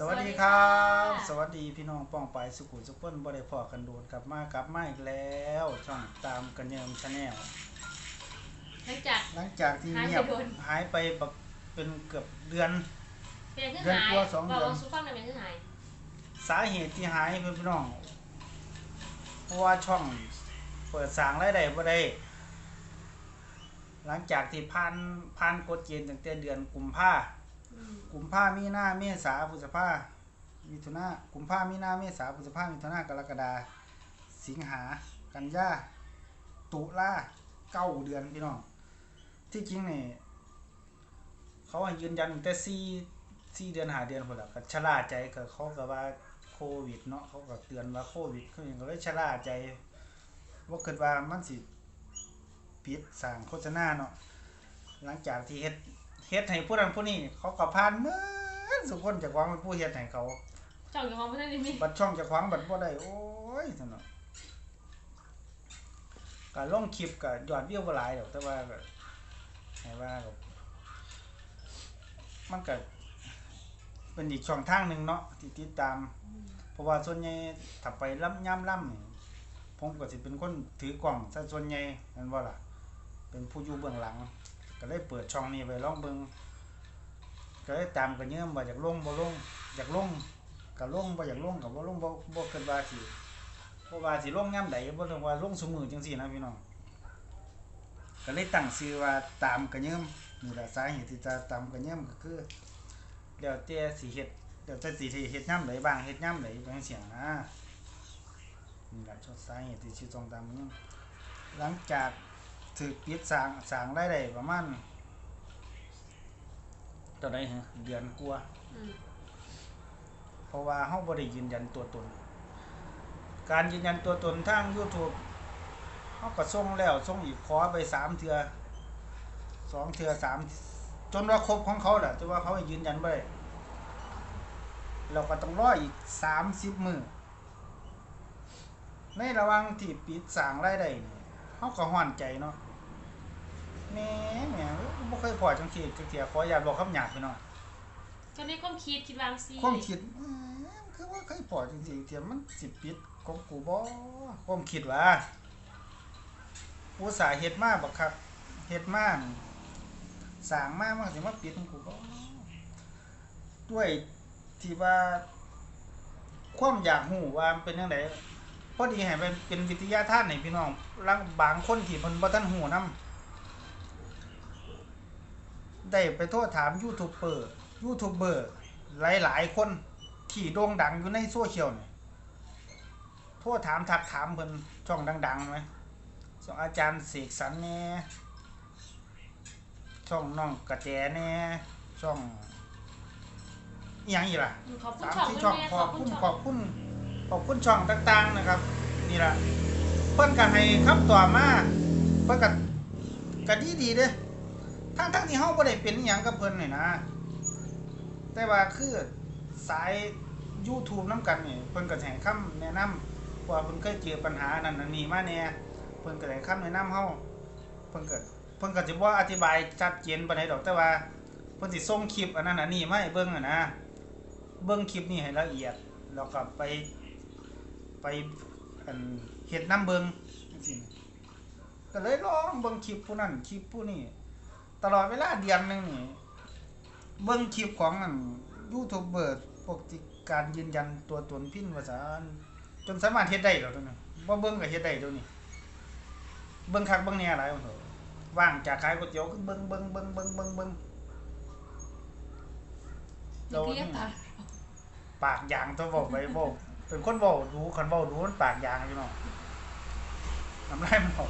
สวัสดีครับสสวัวัสสดีดีค่ะพี่น้องป้องไปายสุขุมสุขเพิ่นบ่ได้พอกันโดนกลับมากลับมาอีกแล้วช่องตามกันเยิมชาแนลหลังจากหลังจากที่หายไปเงียบโดนหายไปแบบเป็นเกือบเดือนเป็นขึ้นเดือนหายกว่าสองเดือนบอกว่าซุปฟังหน่อยเป็นขึ้นหายสาเหตุที่หายเพื่อนพี่น้องเพราะว่าช่องเปิดสร้างรายได้บ่ได้หลังจากที่ผ่านผ่านกฎเกณฑ์ตั้งแต่เดือนกุมภาอืม กุมภามีนาเมษาพฤษภามิถุนากุมภามีนาเมษาพฤษภามิถุนากรกฎาสิงหากันยาตุลาเก้าเดือนพี่น้องที่จริงเนี่ยเขาให้ยืนยันแต่สี่สี่เดือนหาเดือนพุ่นละก็ชะล่าใจก็เขาก็ว่าโควิดเนาะเขาก็เตือนว่าโควิดเขาเองก็เลยชะล่าใจว่าเกิดว่ามันสิปิดสั่งโฆษณาเนาะหลังจากที่เฮ็ด เฮ็ดให้ผู้นั้นผู้นี้เขาก็ผ่านเหมือนสุคนเจากหวางเป็นผู้เฮ็ดให้เขาช่องกับของเพื่อนนี่มีบัดช่องเจากหวางบัดบ่ได้โอ้ยซั่นเนาะก็ลงคลิปก็ยอดวิวบ่หลายดอกแต่ว่าก็ให้ว่าก็มันก็เป็นอีกช่องทางหนึงเนาะที่ติดตาม เพราะว่าส่วนใหญ่ถ้าไปล่ำย่ำล่ำนี่ผมก็สิเป็นคนถือกล้องซะส่วนใหญ่แม่นบ่ล่ะ เป็นผู้อยู่เบื้องหลัง ก็เลยเปิดช่องนี้ไว้ลองเบิงก็เลยตามกันเยิ่มว่าอยากลงบ่ลงอยากลงก็ลงบ่อยากลงก็บ่ลงบ่บ่เกินว่าสิบ่ว่าสิลงยามใดบ่ต้องว่าลงซุมื้อจังซี่นะพี่น้องก็เลยตั้งชื่อว่าตามกันเยิ่มนี่แหละสาเหตุที่จะตามกันเยิ่มก็คือแล้วแต่สิเฮ็ดแล้วแต่สิเฮ็ดยามใดบ้างเฮ็ดยามใดจังซี่นะนี่แหละชดสาเหตุที่ชื่อตรงตามกันเยิ่หลังจาก ถูกปิดสร้างสร้างรายได้ประมาณตอนใดฮะเดือนกว่าอืมเพราะว่าเฮาบ่ได้ยืนยันตัวตน การยืนยันตัวตนทาง YouTube เฮาก็ส่งแล้วส่งอีกขอไปสามเทื่อสองเทื่อสามจนว่าครบของเขาแหละแต่ว่าเขาให้ยืนยันบ่ได้เราก็ต้องรออีก30มื้อในระหว่างที่ปิดสร้างรายได้นี่เฮาก็ฮ้อนใจเนาะ แหม่แหม่บ่เคยพอจังซี่จักเที่ยขออย่าตบอกคำหยาบพี่น้องก็ในความคิดคิดวางซีความคิดเอ้ยคือว่าเคยพอจริงๆเทียมมันสิปิดของกูบ่ความคิดว่าอุตสาห์เฮ็ดมาบักคักเฮ็ดมานี่สร้างมามันสิมาปิดของกูบ่ด้วยที่ว่า ความอยากฮู้ว่ามันเป็นจังไดพอดีให้เป็นเป็นวิทยาทานให้พี่น้องลังบางคนที่เพิ่นบ่ทันฮู้นํ ได้ไปโทษถามยูทูบเบอร์ยูทูบเบอร์หลายๆ คนที่โด่งดังอยู่ในโซเชียลนี่โทรถามทักถามเพิ่นช่องดังๆไหมช่องอาจารย์เสกสรรแหน่ช่องน้องกระแจแหน่ช่องอีหยังอีกล่ะอืมขอบคุณสามช่องที่เพื่ช่อองนแม่ขขออบบคุคุณณขช่อองบคุณขอบคุณช่องต่าง ๆนะครับ นี่ล่ะเพิ่นก็ให้คำตอบมาเพิ่นก็ก็ดีดีๆเด้ ทั้งทั้งๆที่เฮาบ่ได้เป็นอิหยังกับเพิ่นนี่นะ แต่ว่าคือสาย YouTube นํกันนี่เพิ่นก็จะให้คำแนะนำว่าเพิ่นเคยเจอปัญหานั้นอันนี้มาแน่เพิ่นก็ให้คำแนะนำเฮาเพิ่นก็เพิ่นก็สิบ่อธิบายชัดเจนปานใดดอกแต่ว่าเพิ่นสิส่งคลิปอันนั้นอันนี้มาให้เบิ่งอะนะเบิ่งคลิปนี้ให้ละเอียดแล้วก็ไปไปอันเฮ็ดนํเบิ่งจังซี่ก็เลยลองเบิ่งคลิปผู้นั้นคลิปผู้นี้ ตลอดเวลาเดือนหนึงนี่เบิ่งคลิปของอันยูทูบเบอร์พวกที่การยืนยันตัวตนพินว่าซั่นจนสามารถเฮ็ดได้แล้วตัวนี้บ่เบิ่งก็เฮ็ดได้ตัวนี้ เบิ่งคักเบิ่งแหน่หลายว่าเถอะว่างจากขายก๋วยเตี๋ยวก็เบิ่งเบิ่งเบิ่งเบิ่งเบิ่งเบิ่งนี่เรียกปากปากยางตัวบอกไปบอกเป็นคนบอกดูคันบอกดูมันปากยางพี่น้องน้ำลายมันออก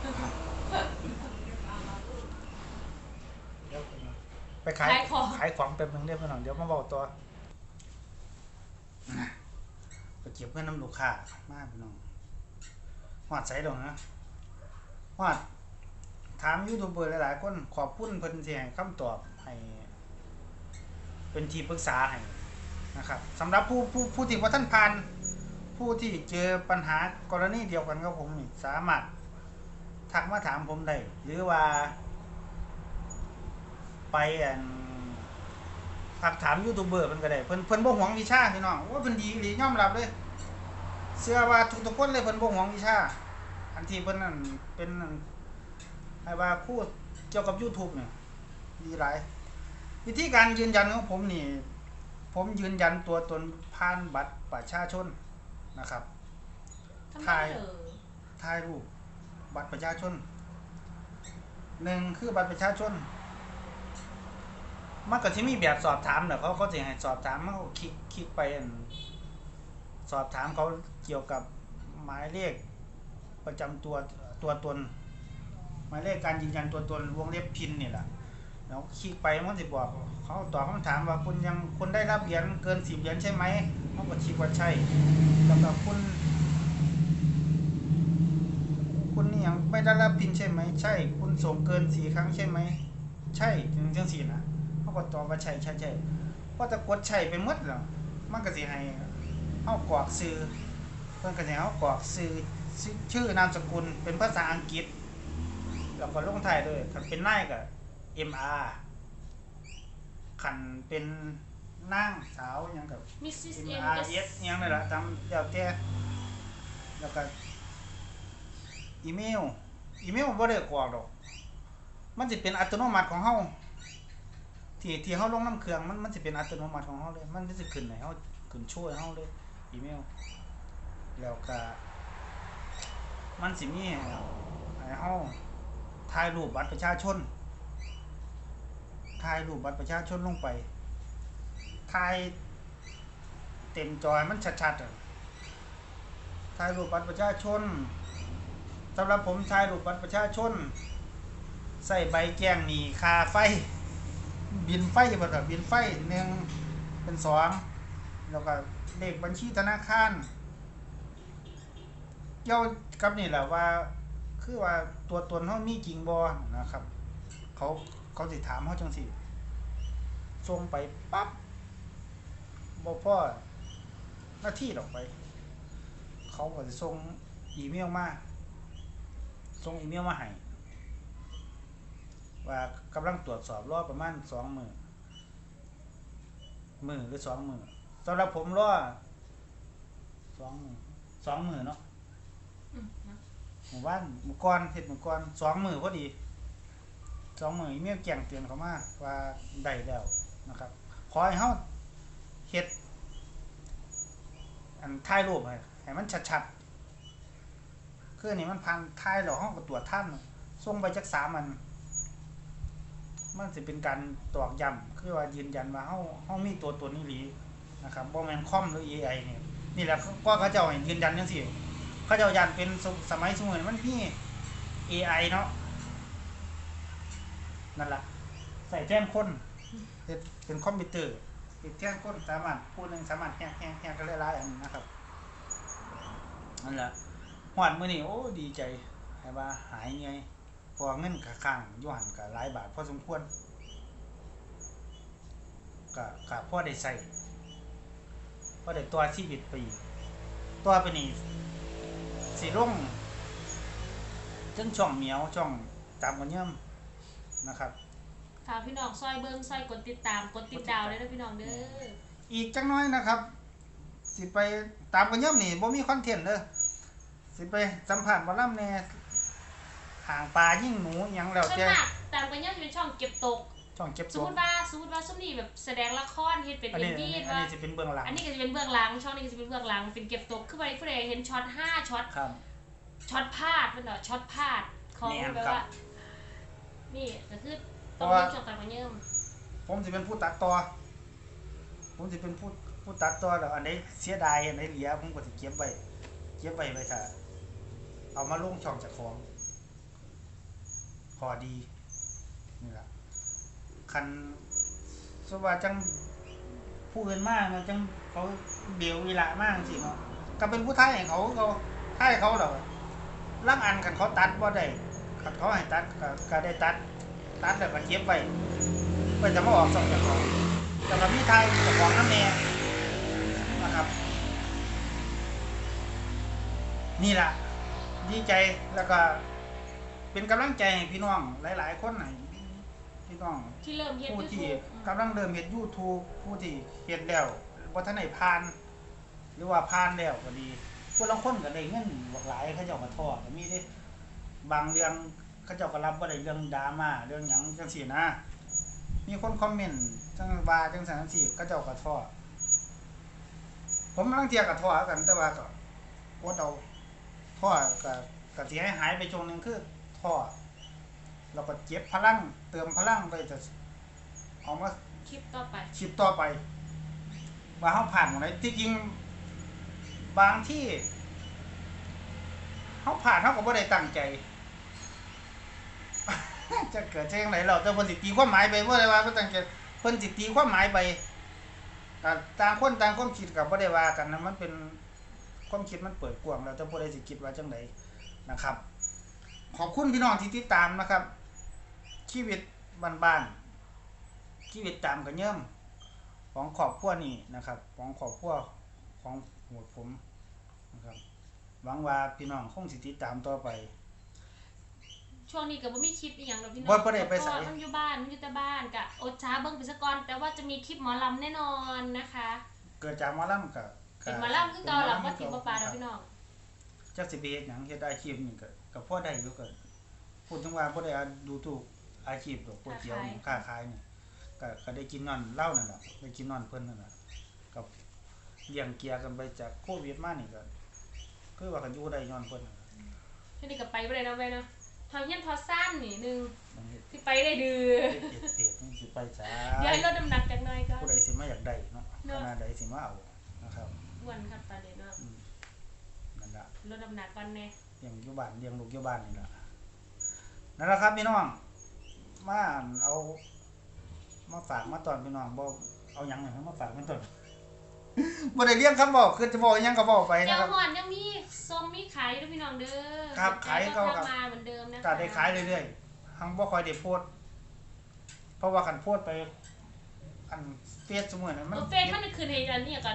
เดี๋ยว ไปขายขายของ ขายของแป๊บนึงเดี๋ยวพี่น้องเดี๋ยวมาบอกตัวไปเก็บเงินน้ำลูกค้ามากพี่น้องหอดใส่ลงนะหอด ถามยูทูบเบอร์หลายๆคนขอบคุณเพิ่นที่ให้คำตอบให้ เป็นที่ปรึกษาให้นะครับสำหรับผู้ผู้ผู้ที่ว่าท่านผ่าน ผู้ที่เจอปัญหากรณีเดียวกันกับผมนี่สามารถ ทักมาถามผมได้หรือว่า ไปอันผักถามยูทูบเบอร์เพิ่นก็ได้เพิ่นเพิ่นบ่หวงวิชาพี่น้องว่าเพิ่นดีอีหลียอมรับเลยเชื่อว่าทุกๆคนเลยเพิ่นบ่หวงวิชา อันที่เพิ่นนั่นเป็นนั่นให้ว่าครูเกี่ยวกับ YouTube เนี่ยดีหลายวิธีการยืนยันของผมนี่ ผมยืนยันตัวตนผ่านบัตรประชาชนนะครับ ทำไมถ่าย เออถ่ายรูปบัตรประชาชนหนึ่งคือบัตรประชาชน มันก็ที่มีแบบสอบถามแหละเขาเขาจะให้สอบถามมันก็คลิกคลิกไปอันสอบถามเขาเกี่ยวกับหมายเลขประจำตัวตัวตน หมายเลขการยืนยันตัวตนวงเล็บพินนี่แหละแล้วคลิกไปมันจะบอกเขาตอบคำถามว่าคุณยังคุณได้รับเหรียญเกินสิบเหรียญใช่ไหมเขาก็คลิกว่าใช่แล้วก็คุณ คุณนี่ยังไม่ได้รับพินใช่ไหมใช่ คุณส่งเกินสี่ครั้งใช่ไหมใช่ถึงจังสี่นะ ก็ตอบว่าใช่ใช่ใช่เพราะจะกดใช่ไปหมดแล้วมันก็สิให้เอากรอกซื้อเพิ่นก็สิเอากรอกซื้อชื่อชื่อนามสกุลเป็นภาษาอังกฤษ แล้วก็ลงท้ายด้วยคันเป็นนายก็ MR คันเป็นนางสาวหยังกับมิสซิส M เอ็ม R ก็ S อิหยังนี่แหละจำเดี๋ยวแต่แล้วก็อีเมล อีเมลบ่ได้กรอกดอก มันสิเป็นอัตโนมัติของเฮา ที่ที่เฮาลงน้ำเครื่องมันมันสิเป็นอัตโนมัติของเฮาเลย มันสิขึ้นให้เฮาขึ้นช่วยเฮาเลยอีเมล แล้วก็มันสิมีให้เฮาถ่ายรูปบัตรประชาชนถ่ายรูปบัตรประชาชนลงไปถ่ายเต็มจอยมันชัดๆอะถ่ายรูปบัตรประชาชนสำหรับผมถ่ายรูปบัตรประชาชน ใส่ใบแจ้งหนีค่าไฟ บินไฟบ่ครับบินไฟหนึ่งเป็นสองแล้วก็เลขบัญชีธนาคารเกี่ยวกับนี่แหละว่า คือว่าตัวตนเฮามีจริงบ่นะครับ เขาเขาสิถามเฮาจังซี่ส่งไปปั๊บบ่พอหน้าที่ดอกไป เขาก็จะส่งอีเมลมาส่งอีเมลมาให้ ว่ากำลังตรวจสอบรอประมาณสองมือมือหรือสองมือสำหรับผมรอสองมือสองมือเนาะอืมนะหมู่บ้านหมู่ก่อนเฮ็ดหมู่ก่อนสองมือพอดีสองมืออีเมลแจ้งเตือนเขามาว่าได้แล้วนะครับ ขอให้เฮาเฮ็ดอันถ่ายรูปให้ให้มันชัดๆคืออนนี่มันพันถ่ายแล้วเฮาก็ตรวจท่านส่งไปจักสามอัน มันสิเป็นการตอกย้ำคือว่ายืนยันว่าเฮาเฮามีตัวตนอีหลีนะครับบ่แม่นคอมหรือ AI นี่นี่แหละก็เขาเจ้าให้ยืนยันจังซี่เขาเจ้ายันเป็นสสมัยสมัยมันมี AI เนาะนั่นล่ะใส่แจ้งคนเป็นคอมพิวเตอร์ติดแท่งก้นสามารถผู้หนึ่งสามารถแฮกแฮกแฮกกันหลายๆอันนะครับนั่นแหละหวานมื้อนี้โอ้ดีใจให้ว่าหายไง พอเงินกะข้างอยู่หันกะหลายบาทพอสมควรกะกะพอได้ใส่พอได้ตัวชีวิตไปอีกตัวไปนี่สิลงจนช่องเหมียวช่องตามกันเยิ่มนะครับถามพี่น้องซอยเบิ้งซอยกดติดตามกดติดดาวเลยนะพี่น้องเด้ออีกจังน้อยนะครับ สิไปตามกันย่ำนี่บ่มีคอนเทนต์เด้อสิไปสัมผัสบ่ล่ำแหน่ ห่างปลายิ่งหนูอิหยังแล้วส่วนแต่มากตามกันยังจะเป็นช่องเก็บตก ช่องเก็บสมตัวมติว่าสมมติว่าซุมนี่แบบแสดงละครเฮ็ดเป็นอันเอ็นี้มอันวีนี้อันว่า นี้สิเป็นเบื้องหลังอันนี้ก็จะเป็นเบื้องหลัง ช่องนี้ก็จะเป็นเบื้องหลัง เป็นเก็บตกคือไปผู้ใดเห็นช็อตห้าช็อต ครับ ช็อตพลาดเป็นเหรอช็อตพลาดของแม่นแบบครับว่า นี่ก็คือเพต้องราะว่ามีช่องตามกันเยิ่มผมสิเป็นผู้ตัดต่อ ผมสิเป็นผู้ผู้ตัดต่อแล้วอันใดเสียดายอันใดเหลือผมก็สิเก็บไว้เก็บไว้ไว้ถ้าเอามาลงช่องเจ้าของ พอดีนี่แหละคันสว่าจังผู้อื่นมากนะจังเขาเดียวเวลามากสิเนาะก็เป็นผู้ท้ายเขาเขาท้ายเขาแล้วล่างอันกันเขาตัดบ่ได้คันเขาให้ตัดก็กได้ตัด ตัดแล้วก็เก็บไว้เพื่อจะมาออกส่องจากของแล้วก็มีไทยเจากของน้ำแน่นะครับนี่แหละดีใจแล้วก็ เป็นกำลังใจให้พี่น้องหลาย ๆ คนให้พี่น้องที่เริ่มเฮ็ดผู้ยูที่ทูบกำลังเริ่มเฮ็ด YouTube ผู้ที่เฮ็ดแล้วบ่ทันได้ผ่าน หรือว่าผ่านแล้วก็ดีผู้ลางคนก็ได้เงินบักหลายเขาเจ้าก็ท้อก็มีเด้บางเรื่องเขาเจ้าก็รับบ่ได้เรื่องดราม่าเรื่องหยังจังซี่นะ มีคนคอมเมนต์จังว่าจังซั่นจังซี่เขาเจ้าก็ท้อผมบางเที่ยก็ท้อกันแต่ว่าก็อดเอาท้อก็ก็สิให้หายไปช่วงหนึงคือ ท้อแล้วก็เก็บพลังเติมพลังไปจะเอามาคลิปต่อไปคลิปต่อไป ว่าเขาผ่านหมดเลยที่จริงบางที่เขาผ่านเขาก็บ่ได้ตั้งใจ จะเกิดเช่นไรเราแต่เพิ่นสิตีความหมายไปบ่ได้ว่าบ่ตั้งใจเพิ่นสิตีความหมายไปก็ต่างคนต่างความคิดก็บ่ได้ว่ากันนะมันเป็นความคิดมันเปิดกว้างแล้วแต่ผู้ใดสิคิดว่าจังไดนะครับ ขอบคุณพี่น้องที่ติดตามนะครับ ชีวิตบ้านๆชีวิตตามกันเยิ่มของครอบครัวนี่นะครับ ของครอบครัวของหมวดผมนะครับหวังว่าพี่น้องคงสิติดตามต่อไป ช่วงนี้ก็บ่มีคลิปอีหยังดอกพี่น้องบ่บ่ได้ไปไส เพราะว่ามันอยู่บ้านมันอยู่แต่บ้านกะอดช้าเบิ่งไปซะก่อนแต่ว่าจะมีคลิปหมอลำแน่นอนนะคะ เกิดจากหมอลำกับเป็นหมอลำคือเก่าหลังว่าทิมบ่ปลาดอกพี่น้อง จักสิไปเฮ็ดหยังเฮ็ดอาชีพนี่ก็ก็พอได้อยู่ก็พูดถึงว่าบ่ได้ดูถูกอาชีพดอกก๋วยเตี๋ยวนี่ค้าขายนี่ก็ก็ได้กินนอนเหล้านั่นแหละได้กินนอนเพิ่นนั่นแหละกับเลี้ยงเกียร์กันไปจากโควิดมานี่ก็คือว่ากันอยู่ได้ย้อนเพิ่นนั่นล่ะช่วงนี้ก็ไปบ่ได้เนาะแม่เนาะทอเฮียนทอซ่านนี่หนึงมันเฮ็ดสิไปได้ดื้อเฮ็ดเฮ็ดเพจนี่สิไปจ้าเดี๋ยวให้ลดน้ำหนักจักหน่อยก็ผู้ใดสิมาอยากได้เนาะเนอะขนาดใดสิมาเอานะครับอ้วนครับตอนนี้เนาะนั่น ละลดน้ำหนักก่อนแน่เลี้ยงอยู่บ้านเลี้ยงลูกอยู่บ้านนี่ละนั่นแหละครับพี่น้องมาเอา มาฝากมาตอนพี่น้องบ่เอาหยังให้มาฝากเป็นต้นบ่ได้เลี้ยงคำบอกคือจะบอกหยังก็บอกไปเจ้านะครับ หอนยังมีทรงมีขายอยู่ด้วยพี่น้องเด้อครับขายก็เก่าครับมาเหมือนเดิมนะคะก็ได้ขายเรื่อยๆหังบ่ค่อยได้โพสต์เพราะว่าคันโพสต์ไปอันเฟซซุมื้อนั้นเอมันอเฟซมันขึ้นให้อันนี้ก็อ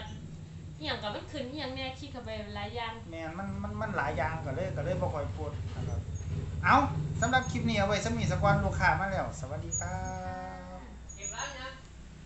หย่างกับมันขึ้นอหย่างแน่คิดเข้าไปหลายอย่าง แม่นมันมันมันหลายอย่างก็เลยก็เลยบ่ค่อยพูดนะครับเอาสำหรับคลิปนี้เอาไว้สมีสักวันลูกค้ามาแล้ว สวัสดีครับ